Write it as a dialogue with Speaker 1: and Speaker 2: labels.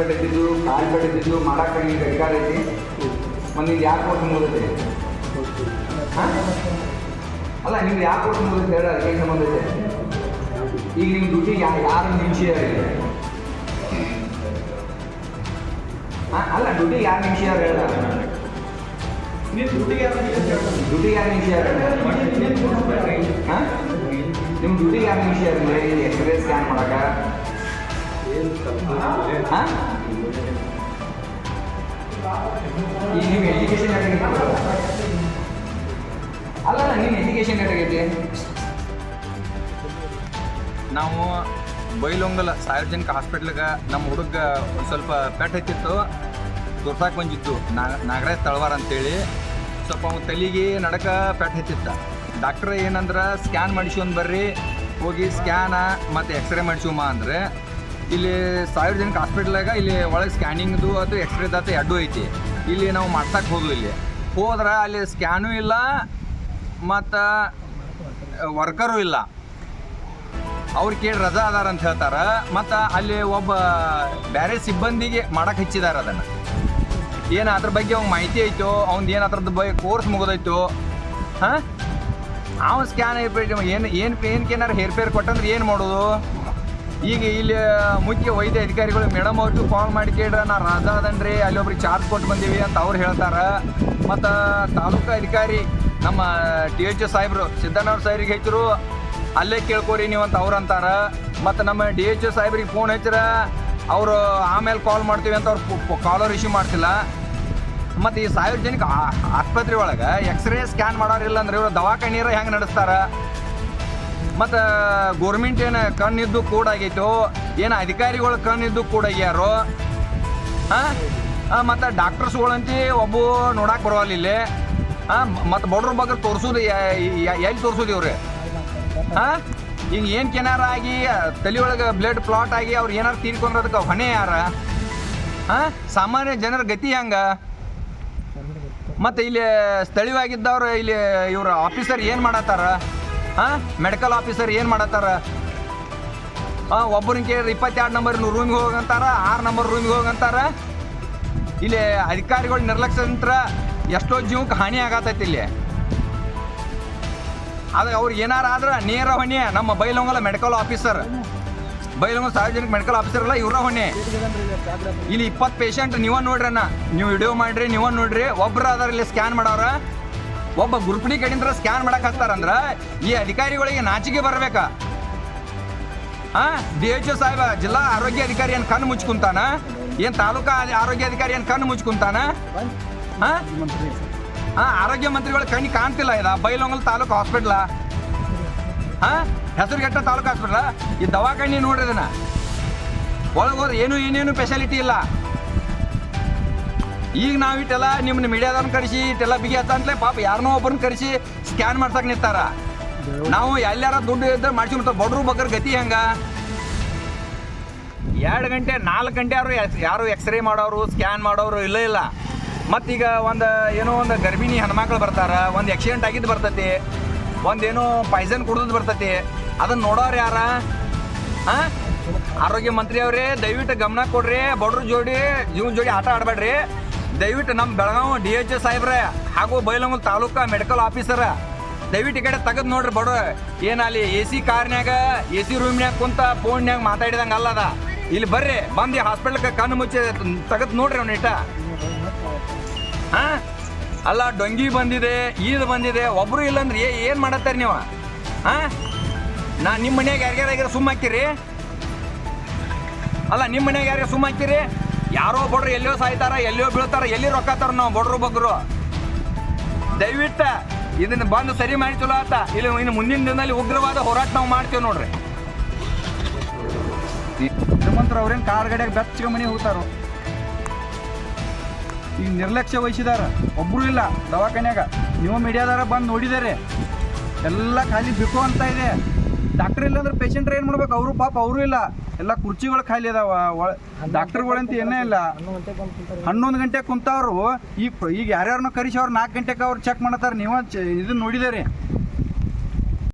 Speaker 1: ಪೆಟ್ಟಿದ್ದು ಕಾಲು ಪೆಟ್ಟಿದ್ದು ಮಾಡಕ್ಕೆ ನಿಂಗೆ ಅಧಿಕಾರ ಐತಿ. ನಿಂಗೆ ಯಾಕೆ ಕೊಟ್ಟು ಮುಗಿದೈತೆ ಅಲ್ಲ ನಿಮ್ಗೆ ಯಾಕೆ ಕೊಟ್ಟು ಮುಗಿದೈತೆ ಹೇಳ ಅದಕ್ಕೆ ಸಂಬಂಧ ಐತೆ ಈಗ ನಿಮ್ಮ ಡ್ಯೂಟಿ ಯಾ ಯಾರು ನಿಮಿಷಿಯಾರ ಹಾಂ ಅಲ್ಲ ಡ್ಯೂಟಿ ಯಾರು ನಿಮಿಷಿಯಾರ ಹೇಳ ಡ್ಯೂಟಿ ಯಾರು ನಿಮಿಷಿಯಾರ ಹಾಂ? ನಿಮ್ಮ ದುಡ್ಡಿಗೆ ಯಾರು ನಿಮಿಷಿಯಾರ ಎಕ್ಸ್ರೇ ಸ್ಕ್ಯಾನ್ ಮಾಡಕ್ಕೆ? ಎಜುಕೇಷನ್ ಅಲ್ಲ ನಿಮ್ಮ ಎಜುಕೇಷನ್ ಎಷ್ಟಾಗೈತಿ
Speaker 2: ನಾವು ಬೈಲೊಂಗಲ ಸಾರ್ವಜನಿಕ ಹಾಸ್ಪಿಟ್ಲಿಗೆ ನಮ್ಮ ಹುಡುಗ ಸ್ವಲ್ಪ ಪೆಟ್ ಹತ್ತಿತ್ತು, ತೋರ್ಸಾಕ್ ಬಂದಿತ್ತು ನಾಗರಾಜ್ ತಳವಾರ ಅಂತೇಳಿ. ಸ್ವಲ್ಪ ಅವ್ನ ತಲೆಗೆ ನಡಕ ಪೆಟ್ ಹತ್ತಿತ್ತ. ಡಾಕ್ಟ್ರ್ ಏನಂದ್ರೆ ಸ್ಕ್ಯಾನ್ ಮಾಡಿಸ್ಕೊಂಡ್ ಬರ್ರಿ, ಹೋಗಿ ಸ್ಕ್ಯಾನ ಮತ್ತು ಎಕ್ಸ್ರೇ ಮಾಡಿಸೋಮ ಅಂದ್ರೆ ಇಲ್ಲಿ ಸಾವಿರ ಜನಕ್ಕೆ ಹಾಸ್ಪಿಟ್ಲಾಗ ಇಲ್ಲಿ ಒಳಗೆ ಸ್ಕ್ಯಾನಿಂಗ್ದು ಅದು ಎಕ್ಸ್ರೇದಾತು ಎರಡು ಐತಿ. ಇಲ್ಲಿ ನಾವು ಮಾಡ್ಸಕ್ಕೆ ಹೋದ್ವಿ ಇಲ್ಲಿ. ಹೋದ್ರೆ ಅಲ್ಲಿ ಸ್ಕ್ಯಾನು ಇಲ್ಲ, ಮತ್ತು ವರ್ಕರು ಇಲ್ಲ. ಅವ್ರು ಕೇಳಿ ರಜಾ ಅದಾರ ಅಂತ ಹೇಳ್ತಾರ. ಮತ್ತು ಅಲ್ಲಿ ಒಬ್ಬ ಬೇರೆ ಸಿಬ್ಬಂದಿಗೆ ಮಾಡಕ್ಕೆ ಹಚ್ಚಿದ್ದಾರೆ ಅದನ್ನು. ಏನು ಅದ್ರ ಬಗ್ಗೆ ಅವ್ನ ಮಾಹಿತಿ ಐತೋ ಅವ್ನು ಏನು ಅದ್ರದ್ದು ಬಗ್ಗೆ ಕೋರ್ಸ್ ಮುಗಿದೈತೋ ಹಾಂ? ಅವ್ನು ಸ್ಕ್ಯಾನ್ ಏನು ಏನು ಏನಕ್ಕೆ ಏನಾರು ಹೇರ್ಫೇರ್ ಕೊಟ್ಟಂದ್ರೆ ಏನು ಮಾಡೋದು? ಈಗ ಇಲ್ಲಿ ಮುಖ್ಯ ವೈದ್ಯ ಅಧಿಕಾರಿಗಳು ಮೇಡಮ್ ಅವ್ರಿಗೂ ಕಾಲ್ ಮಾಡಿ ಕೇಳ್ರ ನಾ ರಜಾ ಅದನ್ರಿ ಅಲ್ಲಿ ಒಬ್ರಿಗೆ ಚಾರ್ಜ್ ಕೊಟ್ಟು ಬಂದೀವಿ ಅಂತ ಅವ್ರು ಹೇಳ್ತಾರ. ಮತ್ತು ತಾಲೂಕು ಅಧಿಕಾರಿ, ನಮ್ಮ ಡಿ ಎಚ್ ಸಾಹೇಬ್ರು ಸಿದ್ದಣ್ಣವ್ರ ಸಾಹೇಬ್ರಿಗೆ ಹೆಚ್ಚರು ಅಲ್ಲೇ ಕೇಳ್ಕೊರಿ ನೀವು ಅಂತ ಅವ್ರು ಅಂತಾರ. ಮತ್ತು ನಮ್ಮ ಡಿ ಎಚ್ ಸಾಹೇಬ್ರಿಗೆ ಫೋನ್ ಹಚ್ಚಿರ, ಅವರು ಆಮೇಲೆ ಕಾಲ್ ಮಾಡ್ತೀವಿ ಅಂತ ಅವ್ರು ಕಾಲರ್ ರಿಸೀವ್ ಮಾಡ್ತಿಲ್ಲ. ಮತ್ತು ಈ ಸಾರ್ವಜನಿಕ ಆಸ್ಪತ್ರೆ ಒಳಗೆ ಎಕ್ಸ್ರೇ ಸ್ಕ್ಯಾನ್ ಮಾಡೋರಿಲ್ಲ ಅಂದ್ರೆ ಇವರು ದವಾಖಾನಿಯರ ಹೆಂಗೆ ನಡೆಸ್ತಾರ? ಮತ್ತು ಗೋರ್ಮೆಂಟ್ ಏನು ಕಣ್ಣಿದ್ದು ಕೂಡ ಆಗೈತೋ ಏನು ಅಧಿಕಾರಿಗಳು ಕಣ್ಣಿದ್ದು ಕೂಡ ಆಗ್ಯಾರೋ ಹಾಂ ಮತ್ತು ಡಾಕ್ಟರ್ಸ್ಗಳಂತಿ ಒಬ್ಬ ನೋಡಕ್ಕೆ ಬರೋಲ್ಲ ಇಲ್ಲಿ. ಹಾಂ ಮತ್ತು ಬಡ್ರ ಬಗ್ಗೆ ತೋರಿಸೋದು ಎಲ್ಲಿ ತೋರಿಸೋದು ಇವ್ರಿ? ಹಾಂ? ಈಗ ಏನು ಕೆನಾರ ಆಗಿ ತಲೆಯೊಳಗೆ ಬ್ಲಡ್ ಪ್ಲಾಟ್ ಆಗಿ ಅವ್ರು ಏನಾರು ತೀರ್ಕೊಂಡ್ರದಕ್ಕೆ ಹೊಣೆ ಯಾರ? ಹಾಂ? ಸಾಮಾನ್ಯ ಜನರ ಗತಿ ಹೆಂಗ? ಮತ್ತು ಇಲ್ಲಿ ಸ್ಥಳೀಯವಾಗಿದ್ದವ್ರು, ಇಲ್ಲಿ ಇವ್ರ ಆಫೀಸರ್ ಏನು ಮಾಡತ್ತಾರ? ಹಾಂ? ಮೆಡಿಕಲ್ ಆಫೀಸರ್ ಏನು ಮಾಡತ್ತಾರ? ಹಾಂ ಒಬ್ಬರನ್ನ ಕೇಳಿದ್ರೆ ಇಪ್ಪತ್ತೆರಡು ನಂಬರ್ ರೂಮ್ಗೆ ಹೋಗಂತಾರ, ಆರು ನಂಬರ್ ರೂಮ್ಗೆ ಹೋಗಂತಾರ. ಇಲ್ಲಿ ಅಧಿಕಾರಿಗಳು ನಿರ್ಲಕ್ಷ್ಯಂತ್ರ ಎಷ್ಟೋ ಜೀವಕ್ಕೆ ಹಾನಿ ಆಗತೈತಿ ಇಲ್ಲಿ. ಆದ್ರೆ ಅವ್ರಿಗೆ ಏನಾರ ಆದ್ರೆ ನೇರ ಹೊಣೆ, ನಮ್ಮ ಬೈಲೊಂಗಲ ಮೆಡಿಕಲ್ ಆಫೀಸರ್ ಬೈಲೊಂಗಲ ಸಾರ್ವಜನಿಕ ಮೆಡಿಕಲ್ ಆಫೀಸರ್ ಅಲ್ಲ, ಇವ್ರ ಹೊಣೆ. ಇಲ್ಲಿ ಇಪ್ಪತ್ತು ಪೇಷಂಟ್ ನೀವೇ ನೋಡ್ರಿ ಅಣ್ಣ. ನೀವು ವಿಡಿಯೋ ಮಾಡ್ರಿ ನೀವ ನೋಡ್ರಿ, ಒಬ್ರು ಅದಾರ ಇಲ್ಲಿ ಸ್ಕ್ಯಾನ್ ಮಾಡವ್ರ. ಒಬ್ಬ ಗುರುಪಣಿ ಕಡಿಂದ್ರ ಸ್ಕ್ಯಾನ್ ಮಾಡಕ್ ಹಚ್ತಾರಂದ್ರ ಈ ಅಧಿಕಾರಿಗಳಿಗೆ ನಾಚಿಕೆ ಬರ್ಬೇಕಾ. ಹಾ ಡಿ ಎಚ್ ಒ ಸಾಹೇಬ, ಜಿಲ್ಲಾ ಆರೋಗ್ಯ ಅಧಿಕಾರಿ ಏನ್ ಕಣ್ಣು ಮುಚ್ಕುಂತಾನ? ಏನ್ ತಾಲೂಕಾ ಆರೋಗ್ಯ ಅಧಿಕಾರಿ ಏನ್ ಕಣ್ಣು ಮುಚ್ಕುಂತಾನ? ಹಾ ಆರೋಗ್ಯ ಮಂತ್ರಿಗಳ ಕಣ್ಣಿ ಕಾಣ್ತಿಲ್ಲ ಇದ, ಬೈಲೊಂಗಲ್ ತಾಲೂಕು ಹಾಸ್ಪಿಟ್ಲ ಹಾ ಹೆಸರುಗೆಟ್ಟ ತಾಲೂಕು ಹಾಸ್ಪಿಟ್ಲ ಈ ದವಾಖಾನಿ ನೋಡ್ರಿ ಇದನ್ನ. ಒಳಗೆ ಹೋದ್ರೆ ಏನು ಏನೇನು ಫೆಸಿಲಿಟಿ ಇಲ್ಲ. ಈಗ ನಾವು ಇಟ್ಟೆಲ್ಲ ನಿಮ್ಮನ್ನ ಮೀಡಿಯಾದವ್ರನ್ನ ಕರೆಸಿ ಇಟ್ಟೆಲ್ಲ ಬಿಗಿ ಹತ್ತಂತಲೇ ಪಾಪ ಯಾರನ್ನೋ ಒಬ್ಬರನ್ನ ಕರೆಸಿ ಸ್ಕ್ಯಾನ್ ಮಾಡ್ಸಕ್ ನಿಂತಾರ. ನಾವು ಎಲ್ಲಾರ ದುಡ್ಡು ಇದ್ರೆ ಮಾಡ್ಸ್ಕೊಂಡ್ಬಿಡ್ತಾರೆ ಬಡ್ರು ಬಗ್ಗರ್ ಗತಿ ಹೆಂಗ? ಎರಡು ಗಂಟೆ ನಾಲ್ಕು ಗಂಟೆ ಯಾರು ಯಾರು ಎಕ್ಸ್ರೇ ಮಾಡೋರು ಸ್ಕ್ಯಾನ್ ಮಾಡೋರು ಇಲ್ಲ ಇಲ್ಲ. ಮತ್ತೀಗ ಒಂದು ಏನೋ ಒಂದು ಗರ್ಭಿಣಿ ಹೆಣ್ಮಕ್ಳು ಬರ್ತಾರೆ ಒಂದು ಆಕ್ಸಿಡೆಂಟ್ ಆಗಿದ್ದು ಬರ್ತೈತಿ ಒಂದೇನೋ ಪಾಯ್ಸನ್ ಕುಡಿದು ಬರ್ತೈತಿ. ಅದನ್ನ ನೋಡೋರು ಯಾರ? ಹಾಂ ಆರೋಗ್ಯ ಮಂತ್ರಿ ಅವರೇ ದಯವಿಟ್ಟು ಗಮನ ಕೊಡ್ರಿ ಬಡ್ರ ಜೋಡಿ ಜೀವನ ಜೋಡಿ ಆಟ ಆಡಬೇಡ್ರಿ. ದಯವಿಟ್ಟು ನಮ್ಮ ಬೆಳಗಾವಿ ಡಿ ಎಚ್ ಸಾಹೇಬ್ರೆ ಹಾಗೂ ಬೈಲಮ್ಮ ತಾಲೂಕಾ ಮೆಡಿಕಲ್ ಆಫೀಸರ, ದಯವಿಟ್ಟು ಈ ಕಡೆ ತೆಗೆದು ನೋಡ್ರಿ ಬಡ ಏನಲ್ಲಿ ಎ ಸಿ ಕಾರ್ನ್ಯಾಗ, ಎ ಸಿ ರೂಮ್ನ್ಯಾಗ ಕುಂತ ಫೋನ್ಯಾಗ ಮಾತಾಡಿದಂಗೆ ಅಲ್ಲದ ಇಲ್ಲಿ ಬರ್ರಿ, ಬಂದು ಹಾಸ್ಪಿಟ್ಲ್ಗೆ ಕಣ್ಣು ಮುಚ್ಚಿ ತೆಗೆದು ನೋಡ್ರಿ ಅವ್ನ ಇಟ್ಟ. ಹಾ? ಅಲ್ಲ, ಡೊಂಗಿ ಬಂದಿದೆ, ಈದ್ ಬಂದಿದೆ ಒಬ್ಬರು ಇಲ್ಲಂದ್ರೆ ಏ ಏನು ಮಾಡತ್ತಾರೆ ನೀವು? ಹಾಂ? ನಾ ನಿಮ್ಮ ಮನ್ಯಾಗ ಯಾರ್ಯಾರ ಸುಮ್ಮ ಹಾಕಿರಿ ಅಲ್ಲ ನಿಮ್ಮ ಮನ್ಯಾಗ ಯಾರ್ಯಾರು ಸುಮ್ಮ ಹಾಕಿರಿ ಯಾರೋ ಬಡ್ರು ಎಲ್ಲೋ ಸಾಯ್ತಾರ ಎಲ್ಲೋ ಬೀಳ್ತಾರ, ಎಲ್ಲಿ ರೊಕ್ಕತ್ತಾರ ನಾವು ಬಡ್ರು ಬಗ್ರು. ದಯವಿಟ್ಟು ಇದನ್ನ ಬಂದು ಸರಿ ಮಾಡಿ ಚಲೋ ಆತ. ಇಲ್ಲಿ ಇನ್ನು ಮುಂದಿನ ದಿನದಲ್ಲಿ ಉಗ್ರವಾದ ಹೋರಾಟ ನಾವು ಮಾಡ್ತೀವಿ ನೋಡ್ರಿ. ಶ್ರೀಮಂತರು ಅವ್ರೇನು ಕಾರ್ ಗಡಿಯಾಗ ಬೆಚ್ಚಗೆ ಮನೆ ಹೋಗ್ತಾರೋ? ಈಗ ನಿರ್ಲಕ್ಷ್ಯ ವಹಿಸಿದಾರ. ಒಬ್ರು ಇಲ್ಲ ದವಾಖಾನ್ಯಾಗ. ನೀವು ಮೀಡಿಯಾದಾರ ಬಂದು ನೋಡಿದಾರೆ. ಎಲ್ಲ ಖಾಲಿ ಬಿಕೋ ಅಂತ ಇದೆ. ಡಾಕ್ಟರ್ ಇಲ್ಲ ಅಂದ್ರೆ ಪೇಷಂಟ್ರ್ ಏನು ಮಾಡ್ಬೇಕು? ಅವರು ಪಾಪ, ಅವರು ಇಲ್ಲ. ಎಲ್ಲ ಕುರ್ಚಿಗಳು ಖಾಲಿ ಅದಾವ. ಡಾಕ್ಟರ್ಗಳಂತ ಏನೇ ಇಲ್ಲ. ಹನ್ನೊಂದು ಗಂಟೆ ಕುಂತವ್ರು ಈಗ ಈಗ ಯಾರ್ಯಾರನ್ನ ಕರೆಸಿ ಅವ್ರು ನಾಲ್ಕು ಗಂಟೆಗೆ ಅವ್ರು ಚೆಕ್ ಮಾಡತ್ತಾರ, ನೀವು ಇದನ್ನ ನೋಡಿದಾರೆ.